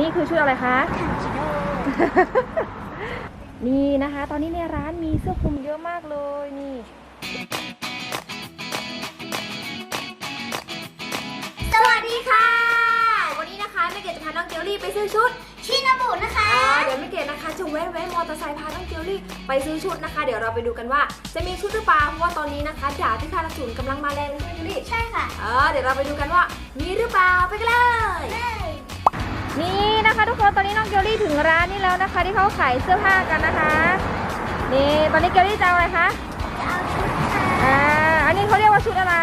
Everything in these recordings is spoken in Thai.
นี้คือชุดอะไรคะทันจิโร่นี่นะคะ ตอนนี้ในร้านมีเสื้อคลุมเยอะมากเลยนี่สวัสดีค่ะ วันนี้นะคะแม่เกดจะพาน้องเกลลี่ไปซื้อชุดชินาบุนะคะอ่าเดี๋ยวแม่เกดนะคะจะแวะแวะมอเตอร์ไซค์พาน้องเกลลี่ไปซื้อชุดนะคะ เดี๋ยวเราไปดูกันว่าจะมีชุดหรือเปล่าเพราะว่าตอนนี้นะคะดาบที่คาราสูนกำลังมาแรงเลยใช่ไหมเกลลี่ใช่ค่ะเออเดี๋ยวเราไปดูกันว่ามีหรือเปล่าไปกันเลยเลยนี่ ถึงร้านนี่แล้วนะคะ ที่เขาขายเสื้อผ้ากันนะคะนี่ตอนนี้เกลลี่จะเอาอะไรคะจะเอาชุดค่ะอ่าอันนี้เขาเรียกว่าชุดอะไร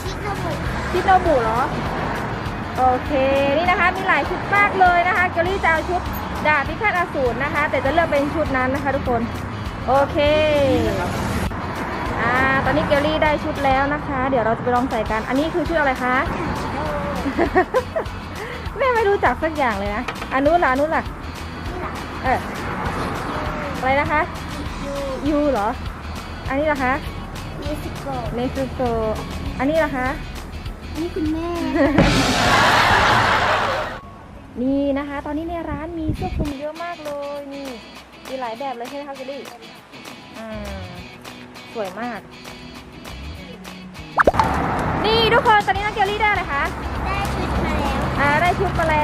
ชินาบุชุดโนบุเหรอโอเคนี่นะคะมีหลายชุดมากเลยนะคะเกลลี่จะเอาชุดดาบพิฆาตอสูรนะคะ แต่จะเลือกเป็นชุดนั้นนะคะ ทุกคนโอเคอ่าตอนนี้เกลลี่ได้ชุดแล้วนะคะ เดี๋ยวเราจะไปลองใส่กัน อันนี้คือชุดอะไรคะทัน จิโร่แม่ไม่รู้จักสักอย่างเลยนะอันนู้นล่ะอันนู้นล่ะนี่หรอเอออะไรนะคะยูยูเหรอ อันนี้ล่ะคะเมซิโกเนซูโซอันนี้ล่ะคะนี่คุณแม่ นี่นะคะ ตอนนี้ในร้านมีเสื้อคลุมเยอะมากเลยนี่มีหลายแบบเลยใช่ไหมคะเจลลี่อ่าสวยมาก นี่ทุกคนตอนนี้น้องเกลลี่ได้อะไรคะได้ชุดมาแล้วอ่าได้ชุดมาแล้ว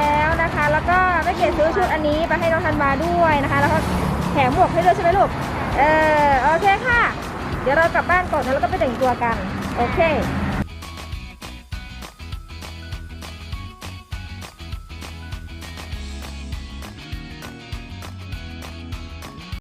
ซื้อชุดอันนี้ไปให้น้องธันวาด้วยนะคะ แล้วก็แถมหมวกให้ด้วยใช่ไหมลูก เออโอเคค่ะ เดี๋ยวเรากลับบ้านก่อนแล้วเราก็ไปแต่งตัวกัน โอเค